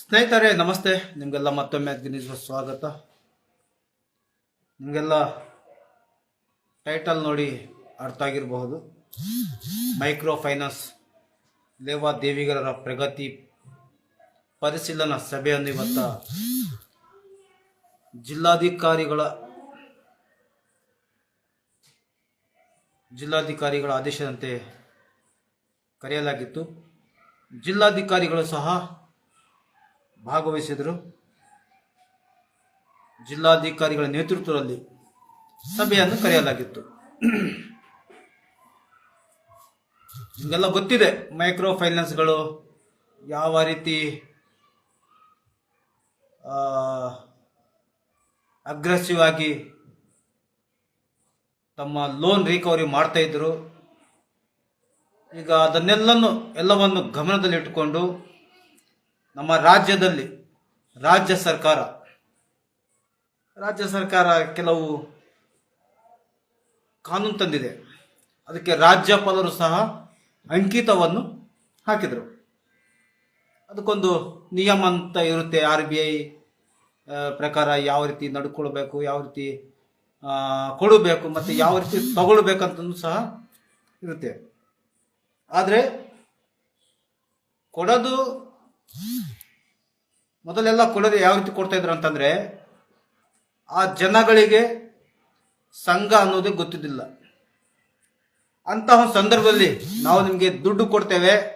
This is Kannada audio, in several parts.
ಸ್ನೇಹಿತರೆ, ನಮಸ್ತೆ. ನಿಮಗೆಲ್ಲ ಮತ್ತೊಮ್ಮೆ ಗಿನಿಸುವ ಸ್ವಾಗತ. ನಿಮಗೆಲ್ಲ ಟೈಟಲ್ ನೋಡಿ ಅರ್ಥ ಆಗಿರಬಹುದು. ಮೈಕ್ರೋ ಫೈನಾನ್ಸ್ ಲೇವಾದೇವಿಗರ ಪ್ರಗತಿ ಪರಿಶೀಲನಾ ಸಭೆಯನ್ನು ಇವತ್ತ ಜಿಲ್ಲಾಧಿಕಾರಿಗಳ ಜಿಲ್ಲಾಧಿಕಾರಿಗಳ ಆದೇಶದಂತೆ ಕರೆಯಲಾಗಿತ್ತು. ಜಿಲ್ಲಾಧಿಕಾರಿಗಳು ಸಹ ಭಾಗವಹಿಸಿದರು. ಜಿಲ್ಲಾಧಿಕಾರಿಗಳ ನೇತೃತ್ವದಲ್ಲಿ ಸಭೆಯನ್ನು ಕರೆಯಲಾಗಿತ್ತು. ನಿಮಗೆಲ್ಲ ಗೊತ್ತಿದೆ ಮೈಕ್ರೋ ಫೈನಾನ್ಸ್ಗಳು ಯಾವ ರೀತಿ ಅಗ್ರೆಸಿವ್ ಆಗಿ ತಮ್ಮ ಲೋನ್ ರಿಕವರಿ ಮಾಡ್ತಾ ಇದ್ರು. ಈಗ ಅದನ್ನೆಲ್ಲನ್ನು ಎಲ್ಲವನ್ನು ಗಮನದಲ್ಲಿಟ್ಟುಕೊಂಡು ನಮ್ಮ ರಾಜ್ಯದಲ್ಲಿ ರಾಜ್ಯ ಸರ್ಕಾರ. ರಾಜ್ಯ ಸರ್ಕಾರ ಕೆಲವು ಕಾನೂನು ತಂದಿದೆ. ಅದಕ್ಕೆ ರಾಜ್ಯಪಾಲರು ಸಹ ಅಂಕಿತವನ್ನು ಹಾಕಿದರು. ಅದಕ್ಕೊಂದು ನಿಯಮ ಅಂತ ಇರುತ್ತೆ ಆರ್ ಬಿ ಐ ಪ್ರಕಾರ ಯಾವ ರೀತಿ ನಡ್ಕೊಳ್ಬೇಕು, ಯಾವ ರೀತಿ ಕೊಡಬೇಕು ಮತ್ತು ಯಾವ ರೀತಿ ತಗೊಳ್ಬೇಕಂತನೂ ಸಹ ಇರುತ್ತೆ. ಆದರೆ ಕೊಡೋದು ಮೊದಲೆಲ್ಲ ಕೊಡೋದು ಯಾವ ರೀತಿ ಕೊಡ್ತಾ ಇದ್ರು ಅಂತಂದ್ರೆ, ಆ ಜನಗಳಿಗೆ ಸಂಘ ಅನ್ನೋದೇ ಗೊತ್ತಿದ್ದಿಲ್ಲ. ಅಂತಹ ಒಂದು ಸಂದರ್ಭದಲ್ಲಿ ನಾವು ನಿಮಗೆ ದುಡ್ಡು ಕೊಡ್ತೇವೆ,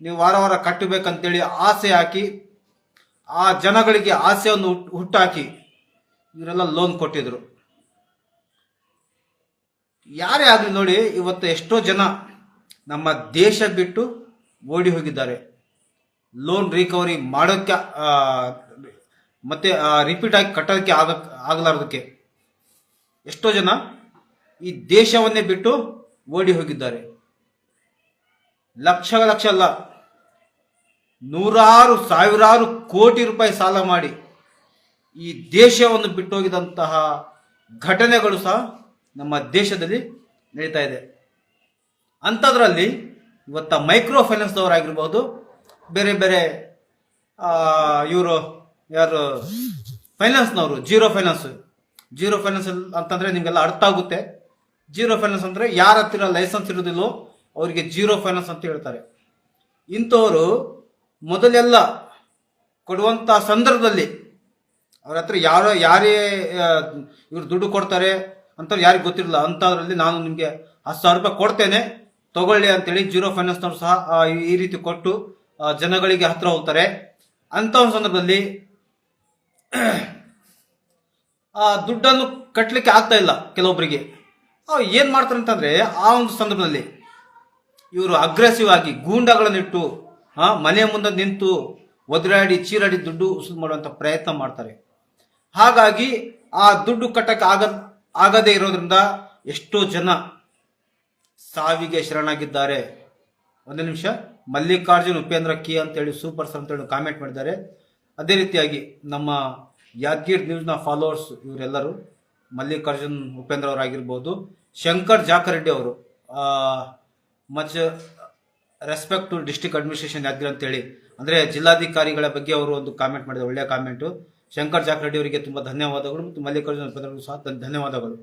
ನೀವು ವಾರ ವಾರ ಕಟ್ಟಬೇಕಂತೇಳಿ ಆಸೆ ಹಾಕಿ, ಆ ಜನಗಳಿಗೆ ಆಸೆಯನ್ನು ಹುಟ್- ಹುಟ್ಟಾಕಿ ಇವರೆಲ್ಲ ಲೋನ್ ಕೊಟ್ಟಿದ್ರು. ಯಾರೇ ಆಗಲಿ ನೋಡಿ, ಇವತ್ತು ಎಷ್ಟೋ ಜನ ನಮ್ಮ ದೇಶ ಬಿಟ್ಟು ಓಡಿ ಹೋಗಿದ್ದಾರೆ. ಲೋನ್ ರಿಕವರಿ ಮಾಡೋಕ್ಕೆ ಮತ್ತೆ ರಿಪೀಟ್ ಆಗಿ ಕಟ್ಟೋದಕ್ಕೆ ಆಗ, ಆಗಲಾರ್ದಕ್ಕೆ ಎಷ್ಟೋ ಜನ ಈ ದೇಶವನ್ನೇ ಬಿಟ್ಟು ಓಡಿ ಹೋಗಿದ್ದಾರೆ. ಲಕ್ಷ ಲಕ್ಷ ಅಲ್ಲ, ನೂರಾರು, ಸಾವಿರಾರು ಕೋಟಿ ರೂಪಾಯಿ ಸಾಲ ಮಾಡಿ ಈ ದೇಶವನ್ನು ಬಿಟ್ಟು ಹೋಗಿದಂತಹ ಘಟನೆಗಳು ಸಹ ನಮ್ಮ ದೇಶದಲ್ಲಿ ನಡೀತಾ ಇದೆ. ಅಂಥದ್ರಲ್ಲಿ ಇವತ್ತ ಮೈಕ್ರೋ ಫೈನಾನ್ಸ್ದವರಾಗಿರ್ಬೋದು ಬೇರೆ ಬೇರೆ ಇವರು, ಯಾರು ಫೈನಾನ್ಸ್ನವರು ಜೀರೋ ಫೈನಾನ್ಸ್ ಜೀರೋ ಫೈನಾನ್ಸ್ ಅಂತಂದ್ರೆ ನಿಮಗೆಲ್ಲ ಅರ್ಥ ಆಗುತ್ತೆ. ಜೀರೋ ಫೈನಾನ್ಸ್ ಅಂದ್ರೆ ಯಾರ ಹತ್ತಿರ ಲೈಸೆನ್ಸ್ ಇರೋದಿಲ್ಲೋ ಅವರಿಗೆ ಜೀರೋ ಫೈನಾನ್ಸ್ ಅಂತ ಹೇಳ್ತಾರೆ. ಇಂಥವರು ಮೊದಲೆಲ್ಲ ಕೊಡುವಂಥ ಸಂದರ್ಭದಲ್ಲಿ ಅವ್ರ ಹತ್ರ ಯಾರೋ, ಯಾರೇ ಇವ್ರು ದುಡ್ಡು ಕೊಡ್ತಾರೆ ಅಂತ ಯಾರಿಗೆ ಗೊತ್ತಿರಲಿಲ್ಲ ಅಂಥದ್ರಲ್ಲಿ ನಾನು ನಿಮಗೆ ಹತ್ತು ಸಾವಿರ ರೂಪಾಯಿ ಕೊಡ್ತೇನೆ. ತಗೊಳ್ಳಿ ಅಂತೇಳಿ ಜೀರೋ ಫೈನಾನ್ಸ್ನವ್ರು ಸಹ ಈ- ರೀತಿ ಕೊಟ್ಟು ಜನಗಳಿಗೆ ಹತ್ರ ಹೋಗ್ತಾರೆ. ಅಂತ ಸಂದರ್ಭದಲ್ಲಿ ಆ, ದುಡ್ಡನ್ನು ಕಟ್ಟಲಿಕ್ಕೆ ಆಗ್ತಾ ಇಲ್ಲ ಕೆಲವೊಬ್ಬರಿಗೆ ಏನ್ ಮಾಡ್ತಾರೆ ಅಂತಂದ್ರೆ, ಆ ಒಂದು ಸಂದರ್ಭದಲ್ಲಿ ಇವರು ಅಗ್ರೆಸಿವ್ ಆಗಿ ಗೂಂಡಗಳನ್ನಿಟ್ಟು ಮನೆ ಮುಂದೆ ನಿಂತು ಒದರಾಡಿ, ಚೀರಾಡಿ ದುಡ್ಡು ಉಸುಲು ಮಾಡುವಂಥ ಪ್ರಯತ್ನ ಮಾಡ್ತಾರೆ. ಹಾಗಾಗಿ ಆ ದುಡ್ಡು ಕಟ್ಟಕ್ಕೆ ಆಗ, ಆಗದೇ ಇರೋದ್ರಿಂದ ಎಷ್ಟೋ ಜನ ಸಾವಿಗೆ ಶರಣಾಗಿದ್ದಾರೆ. ಒಂದು ನಿಮಿಷ. ಮಲ್ಲಿಕಾರ್ಜುನ್, ಉಪೇಂದ್ರ ಕಿ ಅಂತೇಳಿ ಸೂಪರ್ ಸರ್ ಅಂತೇಳಿ ಕಾಮೆಂಟ್ ಮಾಡಿದ್ದಾರೆ. ಅದೇ ರೀತಿಯಾಗಿ ನಮ್ಮ ಯಾದಗಿರ್ ನ್ಯೂಸ್ನ ಫಾಲೋವರ್ಸ್ ಇವರೆಲ್ಲರೂ, ಮಲ್ಲಿಕಾರ್ಜುನ್, ಉಪೇಂದ್ರ ಅವರಾಗಿರ್ಬೋದು, ಶಂಕರ್ ಜಾಕರೆಡ್ಡಿ ಅವರು much respect to district administration Yadgiri ಅಂತೇಳಿ, ಅಂದರೆ ಜಿಲ್ಲಾಧಿಕಾರಿಗಳ ಬಗ್ಗೆ ಅವರು ಒಂದು ಕಾಮೆಂಟ್ ಮಾಡಿದ್ದಾರೆ ಒಳ್ಳೆಯ ಕಾಮೆಂಟು. ಶಂಕರ್ ಜಾಕರೆಡ್ಡಿ ಅವರಿಗೆ ತುಂಬ ಧನ್ಯವಾದಗಳು ಮತ್ತು ಮಲ್ಲಿಕಾರ್ಜುನ್, ಉಪೇಂದ್ರ ಅವರಿಗೂ ಸಹ ಧನ್ಯವಾದಗಳು.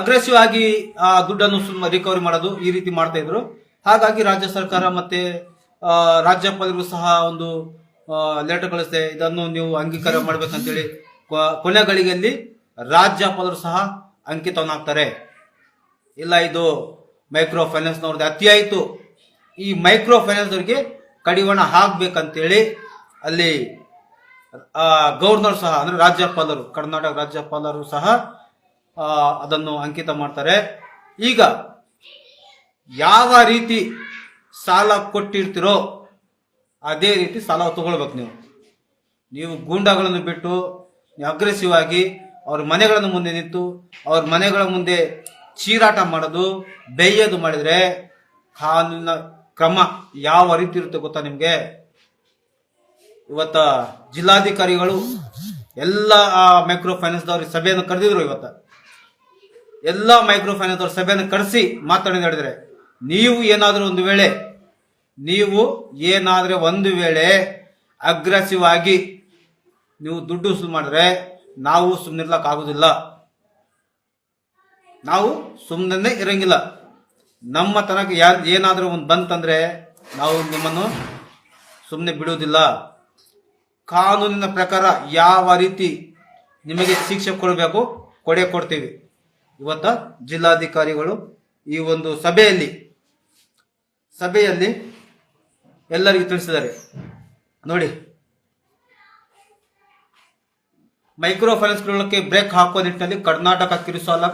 ಅಗ್ರೆಸಿವ್ ಆಗಿ ಆ ದುಡ್ಡನ್ನು ಸುಮ್ಮನೆ ರಿಕವರಿ ಮಾಡೋದು ಈ ರೀತಿ ಮಾಡ್ತಾ ಇದ್ರು. ಹಾಗಾಗಿ ರಾಜ್ಯ ಸರ್ಕಾರ ಮತ್ತೆ ರಾಜ್ಯಪಾಲರಿಗೂ ಸಹ ಒಂದು ಲೆಟರ್ ಕಳಿಸ್ತೆ ಇದನ್ನು ನೀವು ಅಂಗೀಕಾರ ಮಾಡ್ಬೇಕಂತೇಳಿ ಕೊನೆ ಗಳಿಗೆಯಲ್ಲಿ ರಾಜ್ಯಪಾಲರು ಸಹ ಅಂಕಿತವನ್ನು ಇಲ್ಲ, ಇದು ಮೈಕ್ರೋ ಫೈನಾನ್ಸ್ನವ್ರದ್ದು ಅತಿಯಾಯಿತು ಈ ಮೈಕ್ರೋ ಫೈನಾನ್ಸ್ದವ್ರಿಗೆ ಕಡಿವಾಣ ಹಾಕ್ಬೇಕಂತೇಳಿ ಅಲ್ಲಿ ಗವರ್ನರ್ ಸಹ, ಅಂದ್ರೆ ರಾಜ್ಯಪಾಲರು, ಕರ್ನಾಟಕ ರಾಜ್ಯಪಾಲರು ಸಹ ಅದನ್ನು ಅಂಕಿತ ಮಾಡ್ತಾರೆ. ಈಗ ಯಾವ ರೀತಿ ಸಾಲ ಕೊಟ್ಟಿರ್ತೀರೋ ಅದೇ ರೀತಿ ಸಾಲ ತಗೊಳ್ಬೇಕು ನೀವು. ನೀವು ಗೂಂಡಾಗಳನ್ನು ಬಿಟ್ಟು ಅಗ್ರೆಸಿವ್ ಆಗಿ ಅವ್ರ ಮನೆಗಳನ್ನು ಮುಂದೆ ನಿಂತು, ಅವ್ರ ಮನೆಗಳ ಮುಂದೆ ಚೀರಾಟ ಮಾಡೋದು, ಬೆಯ್ಯೋದು ಮಾಡಿದ್ರೆ ಕಾನೂನಿನ ಕ್ರಮ ಯಾವ ರೀತಿ ಇರುತ್ತೆ ಗೊತ್ತಾ ನಿಮಗೆ? ಇವತ್ತ ಜಿಲ್ಲಾಧಿಕಾರಿಗಳು ಎಲ್ಲ ಮೈಕ್ರೋ ಫೈನಾನ್ಸ್ದವ್ರಿಗೆ ಸಭೆಯನ್ನು ಕರೆದಿದ್ರು ಇವತ್ತ. ಎಲ್ಲ ಮೈಕ್ರೋ ಫೈನಾನ್ಸ್ ಅವ್ರ ಸಭೆಯನ್ನು ಕರೆಸಿ ಮಾತಾಡಿ ನಡೆದ್ರೆ. ನೀವು ಏನಾದರೂ ಒಂದು ವೇಳೆ, ನೀವು ಏನಾದರೆ ಒಂದು ವೇಳೆ ಅಗ್ರೆಸಿವ್ ಆಗಿ ನೀವು ದುಡ್ಡು ವಸೂಲು ಮಾಡಿದ್ರೆ ನಾವು ಸುಮ್ಮನಿರ್ಲಕ್ಕಾಗೋದಿಲ್ಲ ನಾವು ಸುಮ್ಮನೆ ಇರಂಗಿಲ್ಲ. ನಮ್ಮ ತನಕ ಯಾರು, ಏನಾದರೂ ಒಂದು ಬಂತಂದ್ರೆ ನಾವು ನಿಮ್ಮನ್ನು ಸುಮ್ಮನೆ ಬಿಡುವುದಿಲ್ಲ. ಕಾನೂನಿನ ಪ್ರಕಾರ ಯಾವ ರೀತಿ ನಿಮಗೆ ಶಿಕ್ಷೆ ಕೊಡಬೇಕು, ಕೊಡೆ ಕೊಡ್ತೀವಿ. ಇವತ್ತ ಜಿಲ್ಲಾಧಿಕಾರಿಗಳು ಈ ಒಂದು ಸಭೆಯಲ್ಲಿ ಸಭೆಯಲ್ಲಿ ಎಲ್ಲರಿಗೂ ತಿಳಿಸಿದ್ದಾರೆ. ನೋಡಿ. ಮೈಕ್ರೋ ಫೈನಾನ್ಸ್ಗಳಿಗೆ ಬ್ರೇಕ್ ಹಾಕುವ ನಿಟ್ಟಿನಲ್ಲಿ ಕರ್ನಾಟಕ ಕಿರುಸಾಲ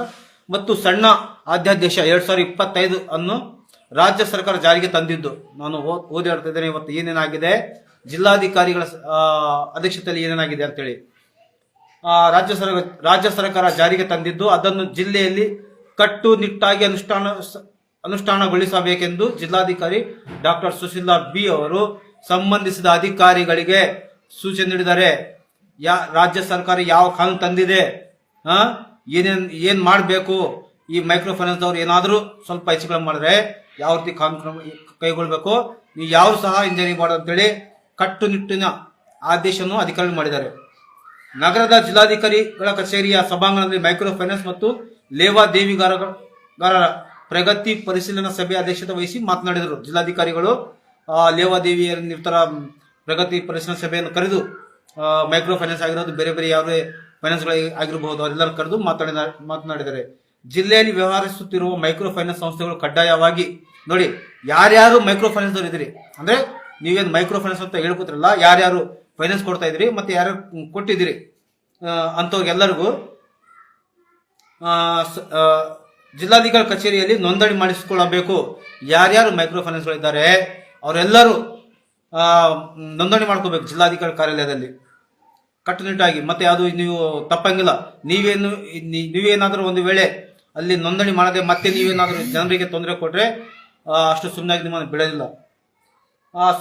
ಮತ್ತು ಸಣ್ಣ ಅಧ್ಯಾದೇಶ ಎರಡ್ ಸಾವಿರದ ಇಪ್ಪತ್ತೈದು ಅನ್ನು ರಾಜ್ಯ ಸರ್ಕಾರ ಜಾರಿಗೆ ತಂದಿದ್ದು. ನಾನು ಓದಿ ಇದ್ದೇನೆ, ಇವತ್ತು ಏನೇನಾಗಿದೆ, ಜಿಲ್ಲಾಧಿಕಾರಿಗಳ ಅಧ್ಯಕ್ಷತೆಯಲ್ಲಿ ಏನೇನಾಗಿದೆ ಅಂತೇಳಿ. ರಾಜ್ಯ ಸರ್ಕಾರ ರಾಜ್ಯ ಸರ್ಕಾರ ಜಾರಿಗೆ ತಂದಿದ್ದು, ಅದನ್ನು ಜಿಲ್ಲೆಯಲ್ಲಿ ಕಟ್ಟುನಿಟ್ಟಾಗಿ ಅನುಷ್ಠಾನ ಅನುಷ್ಠಾನಗೊಳಿಸಬೇಕೆಂದು ಜಿಲ್ಲಾಧಿಕಾರಿ ಡಾಕ್ಟರ್ ಸುಶೀಲಾ ಬಿ ಅವರು ಸಂಬಂಧಿಸಿದ ಅಧಿಕಾರಿಗಳಿಗೆ ಸೂಚನೆ ನೀಡಿದ್ದಾರೆ. ಯಾ, ರಾಜ್ಯ ಸರ್ಕಾರ ಯಾವ ಕಾನೂನು ತಂದಿದೆ, ಆ ಏನು ಮಾಡಬೇಕು, ಈ ಮೈಕ್ರೋ ಫೈನಾನ್ಸ್ ಅವ್ರು ಏನಾದರೂ ಸ್ವಲ್ಪ ಹೆಚ್ಚುಗಳು ಮಾಡಿದ್ರೆ ಯಾವ ರೀತಿ ಕಾನೂನು ಕ್ರಮ ಕೈಗೊಳ್ಬೇಕು, ನೀವು ಯಾರು ಸಹ ಇಂಜಿನಿಯರಿಂಗ್ ಮಾಡೋದು ಅಂತೇಳಿ ಕಟ್ಟುನಿಟ್ಟಿನ ಆದೇಶವನ್ನು ಅಧಿಕಾರಿಗಳು ಮಾಡಿದ್ದಾರೆ. ನಗರದ ಜಿಲ್ಲಾಧಿಕಾರಿಗಳ ಕಚೇರಿಯ ಸಭಾಂಗಣದಲ್ಲಿ ಮೈಕ್ರೋ ಫೈನಾನ್ಸ್ ಮತ್ತು ಲೇವಾದೇವಿಗಾರರ ಪ್ರಗತಿ ಪರಿಶೀಲನಾ ಸಭೆ ಅಧ್ಯಕ್ಷತೆ ವಹಿಸಿ ಮಾತನಾಡಿದರು. ಜಿಲ್ಲಾಧಿಕಾರಿಗಳು ನಿರ್ತರ ಪ್ರಗತಿ ಪರಿಶೀಲನಾ ಸಭೆಯನ್ನು ಕರೆದು ಮೈಕ್ರೋ ಫೈನಾನ್ಸ್ ಆಗಿರೋದು ಬೇರೆ ಬೇರೆ ಯಾವುದೇ ಫೈನಾನ್ಸ್ಗಳು ಆಗಿರಬಹುದು ಅವರೆಲ್ಲರೂ ಕರೆದು ಮಾತಾಡಿದ ಮಾತನಾಡಿದ್ದಾರೆ ಜಿಲ್ಲೆಯಲ್ಲಿ ವ್ಯವಹರಿಸುತ್ತಿರುವ ಮೈಕ್ರೋ ಫೈನಾನ್ಸ್ ಸಂಸ್ಥೆಗಳು ಕಡ್ಡಾಯವಾಗಿ, ನೋಡಿ, ಯಾರ್ಯಾರು ಮೈಕ್ರೋ ಫೈನಾನ್ಸ್ ಇದ್ದೀರಿ? ಇದ್ರಿ ಅಂದ್ರೆ, ನೀವೇನು ಮೈಕ್ರೋ ಫೈನಾನ್ಸ್ ಅಂತ ಹೇಳ್ಕೊತಿರಲ್ಲ, ಯಾರ್ಯಾರು ಫೈನಾನ್ಸ್ ಕೊಡ್ತಾ ಇದ್ರಿ ಮತ್ತೆ ಯಾರು ಕೊಟ್ಟಿದ್ದೀರಿ? ಅಂಥವ್ರಿಗೆಲ್ಲರಿಗೂ ಜಿಲ್ಲಾಧಿಕಾರಿ ಕಚೇರಿಯಲ್ಲಿ ನೋಂದಣಿ ಮಾಡಿಸಿಕೊಳ್ಳಬೇಕು. ಯಾರ್ಯಾರು ಮೈಕ್ರೋ ಫೈನಾನ್ಸ್ಗಳಿದ್ದಾರೆ ಅವರೆಲ್ಲರೂ ನೋಂದಣಿ ಮಾಡ್ಕೋಬೇಕು ಜಿಲ್ಲಾಧಿಕಾರಿ ಕಾರ್ಯಾಲಯದಲ್ಲಿ. ಕಟ್ಟುನಿಟ್ಟಾಗಿ, ಮತ್ತೆ ಅದು ನೀವು ತಪ್ಪಂಗಿಲ್ಲ. ನೀವೇನು ನೀವೇನಾದರೂ ಒಂದು ವೇಳೆ ಅಲ್ಲಿ ನೋಂದಣಿ ಮಾಡದೆ ಮತ್ತೆ ನೀವೇನಾದರೂ ಜನರಿಗೆ ತೊಂದರೆ ಕೊಟ್ಟರೆ ಅಷ್ಟು ಸುಮ್ಮನಾಗಿ ನಿಮ್ಮನ್ನು ಬಿಡೋದಿಲ್ಲ.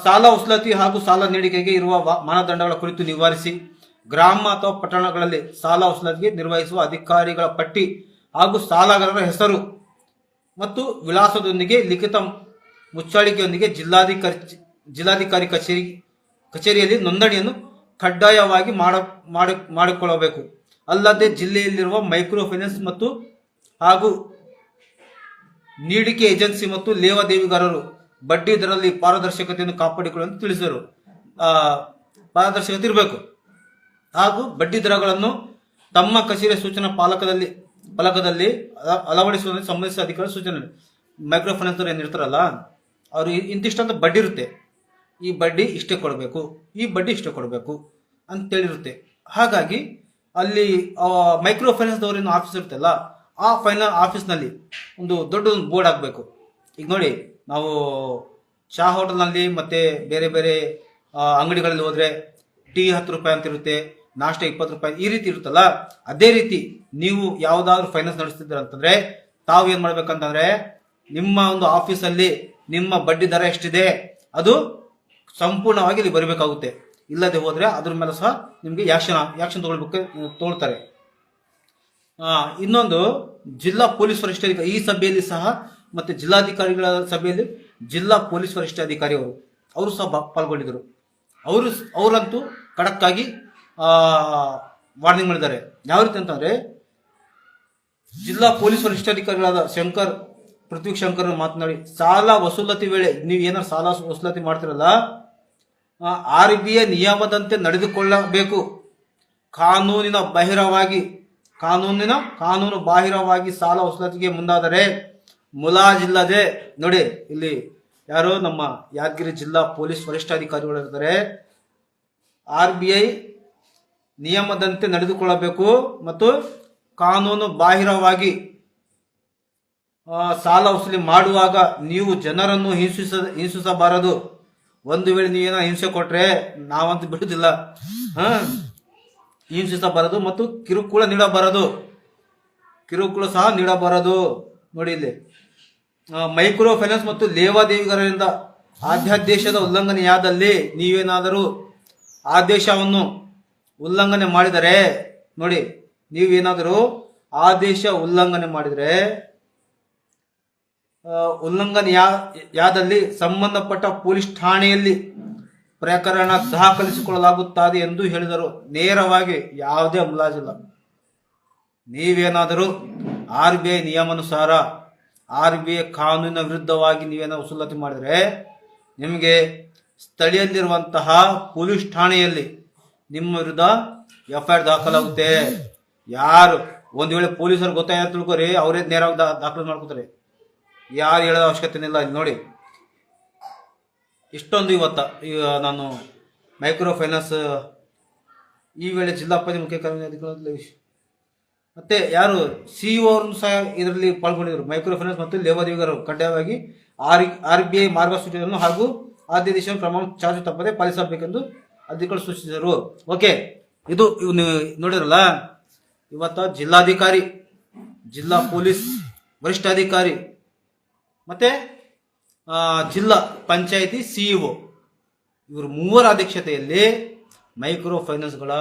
ಸಾಲ ಉಸ್ಲತಿ ಹಾಗೂ ಸಾಲ ನೀಡಿಕೆಗೆ ಇರುವ ಮಾನದಂಡಗಳ ಕುರಿತು ನಿವಾರಿಸಿ, ಗ್ರಾಮ ಅಥವಾ ಪಟ್ಟಣಗಳಲ್ಲಿ ಸಾಲ ಉಸ್ಲತಿಗೆ ನಿರ್ವಹಿಸುವ ಅಧಿಕಾರಿಗಳ ಪಟ್ಟಿ ಹಾಗೂ ಸಾಲಗಾರರ ಹೆಸರು ಮತ್ತು ವಿಳಾಸದೊಂದಿಗೆ ಲಿಖಿತ ಮುಚ್ಚಾಳಿಕೆಯೊಂದಿಗೆ ಜಿಲ್ಲಾಧಿಕಾರಿ ಜಿಲ್ಲಾಧಿಕಾರಿ ಕಚೇರಿ ಕಚೇರಿಯಲ್ಲಿ ನೋಂದಣಿಯನ್ನು ಕಡ್ಡಾಯವಾಗಿ ಮಾಡ ಮಾಡಿ ಮಾಡಿಕೊಳ್ಳಬೇಕು. ಅಲ್ಲದೆ ಜಿಲ್ಲೆಯಲ್ಲಿರುವ ಮೈಕ್ರೋ ಫೈನಾನ್ಸ್ ಮತ್ತು ಹಾಗೂ ನೀಡಿಕೆ ಏಜೆನ್ಸಿ ಮತ್ತು ಲೇವಾದೇವಿಗಾರರು ಬಡ್ಡಿ ದರದಲ್ಲಿ ಪಾರದರ್ಶಕತೆಯನ್ನು ಕಾಪಾಡಿಕೊಳ್ಳಲು ತಿಳಿಸಿದರು. ಪಾರದರ್ಶಕತೆ ಇರಬೇಕು. ಹಾಗೂ ಬಡ್ಡಿ ದರಗಳನ್ನು ತಮ್ಮ ಕಚೇರಿಯ ಸೂಚನಾ ಪಾಲಕದಲ್ಲಿ ಫಲಕದಲ್ಲಿ ಅಳ- ಅಳವಡಿಸುವುದಕ್ಕೆ ಸಂಬಂಧಿಸಿದ ಅಧಿಕಾರಿ ಸೂಚನೆ ಮೈಕ್ರೋ ಫೈನಾನ್ಸ್ ಏನು ಇರ್ತಾರಲ್ಲ ಅವರು ಇಂತಿಷ್ಟಂತ ಬಡ್ಡಿ ಇರುತ್ತೆ. ಈ ಬಡ್ಡಿ ಇಷ್ಟೇ ಕೊಡಬೇಕು, ಈ ಬಡ್ಡಿ ಇಷ್ಟೇ ಕೊಡಬೇಕು ಅಂತೇಳಿರುತ್ತೆ. ಹಾಗಾಗಿ ಅಲ್ಲಿ ಮೈಕ್ರೋ ಫೈನಾನ್ಸ್ದವ್ರೇನು ಆಫೀಸ್ ಇರುತ್ತಲ್ಲ, ಆ ಫೈನಾನ್ ಆಫೀಸ್ನಲ್ಲಿ ಒಂದು ದೊಡ್ಡ ಒಂದು ಬೋರ್ಡ್ ಹಾಕಬೇಕು. ಈಗ ನೋಡಿ, ನಾವು ಚಹಾ ಹೋಟೆಲ್ನಲ್ಲಿ ಮತ್ತೆ ಬೇರೆ ಬೇರೆ ಅಂಗಡಿಗಳಲ್ಲಿ ಹೋದರೆ ಟೀ ಹತ್ತು ರೂಪಾಯಿ ಅಂತ ಇರುತ್ತೆ ನಾಷ್ಟ ಇಪ್ಪತ್ತು ರೂಪಾಯಿ ಈ ರೀತಿ ಇರುತ್ತಲ್ಲ, ಅದೇ ರೀತಿ ನೀವು ಯಾವುದಾದ್ರೂ ಫೈನಾನ್ಸ್ ನಡೆಸ್ತಿದ್ದೀರ ಅಂತಂದ್ರೆ ತಾವು ಏನ್ ಮಾಡ್ಬೇಕಂತಂದ್ರೆ, ನಿಮ್ಮ ಒಂದು ಆಫೀಸಲ್ಲಿ ನಿಮ್ಮ ಬಡ್ಡಿ ದರ ಎಷ್ಟಿದೆ, ಅದು ಸಂಪೂರ್ಣವಾಗಿ ಇಲ್ಲಿ ಬರಬೇಕಾಗುತ್ತೆ. ಇಲ್ಲದೆ ಹೋದ್ರೆ ಅದ್ರ ಮೇಲೆ ಸಹ ನಿಮಗೆ ಯಾಕ್ಷನ್ ಯಾಕ್ಷನ್ ತಗೊಳ್ಬೇಕು ತಗೊಳ್ತಾರೆ. ಇನ್ನೊಂದು, ಜಿಲ್ಲಾ ಪೊಲೀಸ್ ವರಿಷ್ಠಾಧಿಕಾರಿ ಈ ಸಭೆಯಲ್ಲಿ ಸಹ, ಮತ್ತೆ ಜಿಲ್ಲಾಧಿಕಾರಿಗಳ ಸಭೆಯಲ್ಲಿ ಜಿಲ್ಲಾ ಪೊಲೀಸ್ ವರಿಷ್ಠಾಧಿಕಾರಿ ಅವರು ಸಹ ಪಾಲ್ಗೊಂಡಿದ್ದರು. ಅವರು ಅವರಂತೂ ಖಡಕ್ಕಾಗಿ ವಾರ್ನಿಂಗ್ ಮಾಡಿದ್ದಾರೆ. ಯಾವ ರೀತಿ ಅಂತಂದರೆ, ಜಿಲ್ಲಾ ಪೊಲೀಸ್ ವರಿಷ್ಠಾಧಿಕಾರಿಗಳಾದ ಶಂಕರ್ ಪೃಥ್ವಿ ಶಂಕರ್ ಮಾತನಾಡಿ, ಸಾಲ ವಸೂಲತಿ ವೇಳೆ ನೀವು ಏನಾರು ಸಾಲ ವಸೂಲತಿ ಮಾಡ್ತಿರಲ್ಲ ಆರ್ ಬಿ ಐ ನಿಯಮದಂತೆ ನಡೆದುಕೊಳ್ಳಬೇಕು. ಕಾನೂನಿನ ಬಾಹಿರವಾಗಿ, ಕಾನೂನಿನ, ಕಾನೂನು ಬಾಹಿರವಾಗಿ ಸಾಲ ವಸೂಲತಿಗೆ ಮುಂದಾದರೆ ಮುಲಾಜಿಲ್ಲದೆ, ನೋಡಿ, ಇಲ್ಲಿ ಯಾರು ನಮ್ಮ ಯಾದಗಿರಿ ಜಿಲ್ಲಾ ಪೊಲೀಸ್ ವರಿಷ್ಠಾಧಿಕಾರಿಗಳು ಇರ್ತಾರೆ ಆರ್ ಬಿ ಐ ನಿಯಮದಂತೆ ನಡೆದುಕೊಳ್ಳಬೇಕು ಮತ್ತು ಕಾನೂನು ಬಾಹಿರವಾಗಿ ಸಾಲ ವಸೂಲಿ ಮಾಡುವಾಗ ನೀವು ಜನರನ್ನು ಹಿಂಸಿಸ, ಹಿಂಸಿಸಬಾರದು. ಒಂದು ವೇಳೆ ನೀವೇನೋ ಹಿಂಸೆ ಕೊಟ್ರೆ ನಾವಂತೂ ಬಿಡುದಿಲ್ಲ ಹ? ಹಿಂಸಿಸಬಾರದು ಮತ್ತು ಕಿರುಕುಳ ನೀಡಬಾರದು. ಕಿರುಕುಳ ಸಹ ನೀಡಬಾರದು. ನೋಡಿ ಇಲ್ಲಿ. ಮೈಕ್ರೋ ಫೈನಾನ್ಸ್ ಮತ್ತು ಲೇವಾದೇವಿಗಾರರಿಂದ ಆದ್ಯಾದೇಶದ ಉಲ್ಲಂಘನೆಯಾದಲ್ಲಿ ನೀವೇನಾದರೂ ಆದೇಶವನ್ನು ಉಲ್ಲಂಘನೆ ಮಾಡಿದರೆ, ನೋಡಿ, ನೀವೇನಾದರೂ ಆದೇಶ ಉಲ್ಲಂಘನೆ ಮಾಡಿದರೆ ಉಲ್ಲಂಘನೆ ಯಾದಲ್ಲಿ ಸಂಬಂಧಪಟ್ಟ ಪೊಲೀಸ್ ಠಾಣೆಯಲ್ಲಿ ಪ್ರಕರಣ ದಾಖಲಿಸಿಕೊಳ್ಳಲಾಗುತ್ತದೆ ಎಂದು ಹೇಳಿದರು. ನೇರವಾಗಿ ಯಾವುದೇ ಮುಲಾಜಿಲ್ಲ ನೀವೇನಾದರೂ ಆರ್ ಬಿ ಐ ನಿಯಮಾನುಸಾರ ಆರ್ ಬಿ ಐ ಕಾನೂನಿನ ವಿರುದ್ಧವಾಗಿ ನೀವೇನೋ ವಸೂಲಾತಿ ಮಾಡಿದರೆ, ನಿಮಗೆ ಸ್ಥಳೀಯಲ್ಲಿರುವಂತಹ ಪೊಲೀಸ್ ಠಾಣೆಯಲ್ಲಿ ನಿಮ್ಮ ವಿರುದ್ಧ ಎಫ್ ಐ ಆರ್ ದಾಖಲಾಗುತ್ತೆ. ಯಾರು? ಒಂದು ವೇಳೆ ಪೊಲೀಸರು ಗೊತ್ತಾಯ್ತು ತಿಳ್ಕೊರಿ, ಅವರೇ ನೇರವಾಗಿ ದಾಖಲು ಮಾಡ್ಕೋತಾರೆ. ಯಾರು ಹೇಳೋ ಅವಶ್ಯಕತೆ ಇಲ್ಲ ನೋಡಿ. ಇಷ್ಟೊಂದು ಇವತ್ತ ಈಗ ನಾನು ಮೈಕ್ರೋ ಫೈನಾನ್ಸ್, ಈ ವೇಳೆ ಜಿಲ್ಲಾ ಪಂಚಾಯತ್ ಮುಖ್ಯ ಕಾರ್ಯದರ್ಶಿ ಮತ್ತು ಯಾರು? ಸಿ ಅವ್ರನ್ನು ಸಹ ಇದರಲ್ಲಿ ಪಾಲ್ಗೊಂಡಿದ್ದರು. ಮೈಕ್ರೋ ಫೈನಾನ್ಸ್ ಮತ್ತು ಲೇವಾದೇವಿಗರು ಕಡ್ಡಾಯವಾಗಿ ಆರ್ ಆರ್ ಬಿ ಐ ಮಾರ್ಗಸೂಚಿಗಳನ್ನು ಹಾಗೂ ಆದ್ಯ ದೇಶ ಕ್ರಮ ಚಾರ್ಜ್ ತಪ್ಪದೆ ಪಾಲಿಸಬೇಕೆಂದು ಅಧಿಕಾರಿ ಸೂಚಿಸಿದರು. ಓಕೆ, ಇದು ನೀವು ನೋಡಿರಲ್ಲ ಇವತ್ತ ಜಿಲ್ಲಾಧಿಕಾರಿ, ಜಿಲ್ಲಾ ಪೊಲೀಸ್ ವರಿಷ್ಠಾಧಿಕಾರಿ, ಮತ್ತೆ ಜಿಲ್ಲಾ ಪಂಚಾಯಿತಿ ಸಿಇಒ ಇವರು ಮೂವರ ಅಧ್ಯಕ್ಷತೆಯಲ್ಲಿ ಮೈಕ್ರೋ ಫೈನಾನ್ಸ್ಗಳ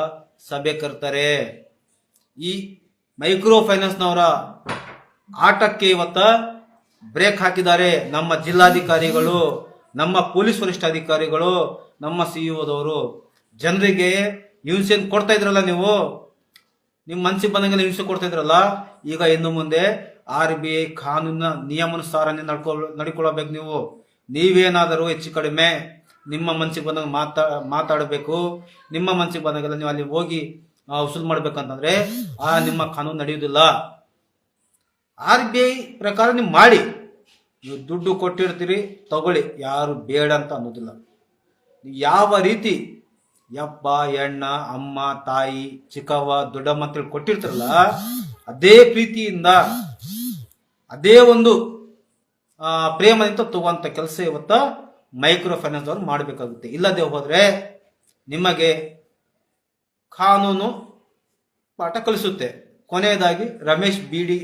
ಸಭೆ ಕರ್ತಾರೆ. ಈ ಮೈಕ್ರೋ ಫೈನಾನ್ಸ್ನವರ ಆಟಕ್ಕೆ ಇವತ್ತ ಬ್ರೇಕ್ ಹಾಕಿದ್ದಾರೆ ನಮ್ಮ ಜಿಲ್ಲಾಧಿಕಾರಿಗಳು. ನಮ್ಮ ಪೊಲೀಸ್ ವರಿಷ್ಠಾಧಿಕಾರಿಗಳು ನಮ್ಮ ಸಿ ಸಿಇಒದವರು ಜನರಿಗೆ ಹಿಂಸೆ ಕೊಡ್ತಾ ಇದ್ರಲ್ಲ ನೀವು? ನಿಮ್ಮ ಮನಸ್ಸಿಗೆ ಬಂದಂಗೆ ಹಿಂಸೆ ಕೊಡ್ತಾ ಇದ್ರಲ್ಲ? ಈಗ ಇನ್ನು ಮುಂದೆ ಆರ್ ಬಿ ಐ ಕಾನೂನಿನ ನಿಯಮಾನುಸಾರನೇ ನಡ್ಕೊ ನಡ್ಕೊಳ್ಳಬೇಕು ನೀವು. ನೀವೇನಾದರೂ ಹೆಚ್ಚು ಕಡಿಮೆ ನಿಮ್ಮ ಮನಸ್ಸಿಗೆ ಬಂದಾಗ ಮಾತಾ, ಮಾತಾಡಬೇಕು. ನಿಮ್ಮ ಮನಸ್ಸಿಗೆ ಬಂದಾಗೆಲ್ಲ ನೀವು ಅಲ್ಲಿ ಹೋಗಿ ವಸೂಲು ಮಾಡ್ಬೇಕಂತಂದ್ರೆ ಆ ನಿಮ್ಮ ಕಾನೂನು ನಡೆಯುವುದಿಲ್ಲ ಆರ್ ಬಿ ಐ ಪ್ರಕಾರ ನೀವು ಮಾಡಿ. ನೀವು ದುಡ್ಡು ಕೊಟ್ಟಿರ್ತೀರಿ, ತಗೊಳ್ಳಿ. ಯಾರು ಬೇಡ ಅಂತ ಅನ್ನೋದಿಲ್ಲ. ಯಾವ ರೀತಿ ಯಪ್ಪ ಎಣ್ಣ ಅಮ್ಮ, ತಾಯಿ, ಚಿಕ್ಕವ್ವ ದೊಡ್ಡಮ್ಮ ಅಂತೇಳಿ ಕೊಟ್ಟಿರ್ತಾರಲ್ಲ, ಅದೇ ಪ್ರೀತಿಯಿಂದ, ಅದೇ ಒಂದು ಪ್ರೇಮದಿಂದ ತಗುವಂತ ಕೆಲಸ ಇವತ್ತ ಮೈಕ್ರೋ ಫೈನಾನ್ಸ್ ಅವ್ರು ಮಾಡಬೇಕಾಗುತ್ತೆ. ಇಲ್ಲದೆ ಹೋದ್ರೆ ನಿಮಗೆ ಕಾನೂನು ಪಾಠ ಕಲಿಸುತ್ತೆ. ಕೊನೆಯದಾಗಿ ರಮೇಶ್ ಬಿಡಿ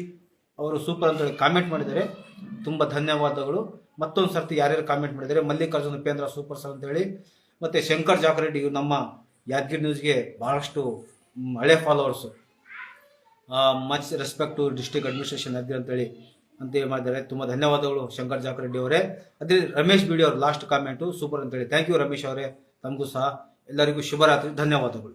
ಅವರು ಸೂಪರ್ ಅಂತ ಕಾಮೆಂಟ್ ಮಾಡಿದ್ದಾರೆ. ತುಂಬ ಧನ್ಯವಾದಗಳು. ಮತ್ತೊಂದು ಸರ್ತಿ ಯಾರ್ಯಾರು ಕಾಮೆಂಟ್ ಮಾಡಿದರೆ ಮಲ್ಲಿಕಾರ್ಜುನ ಉಪೇಂದ್ರ ಸೂಪರ್ ಸರ್ ಅಂತ ಹೇಳಿ, ಮತ್ತೆ ಶಂಕರ್ ಜಾಕರೆಡ್ಡಿ ಇವ್ರು ನಮ್ಮ ಯಾದಗಿರಿ ನ್ಯೂಸ್ಗೆ ಬಹಳಷ್ಟು ಹಳೆ followers much respect to district administration Yadgiri ಅಂತೇಳಿ ಅಂತೇಳಿ ಮಾಡಿದ್ದಾರೆ. ತುಂಬ ಧನ್ಯವಾದಗಳು ಶಂಕರ್ ಜಾಕರೆಡ್ಡಿ ಅವರೇ. ಅದೇ ರಮೇಶ್ ಬಿಡಿ ಅವ್ರ ಲಾಸ್ಟ್ ಕಾಮೆಂಟು ಸೂಪರ್ ಅಂತೇಳಿ ಥ್ಯಾಂಕ್ ಯು ರಮೇಶ್ ಅವರೇ. ತಮಗೂ ಸಹ ಎಲ್ಲರಿಗೂ ಶುಭರಾತ್ರಿ. ಧನ್ಯವಾದಗಳು.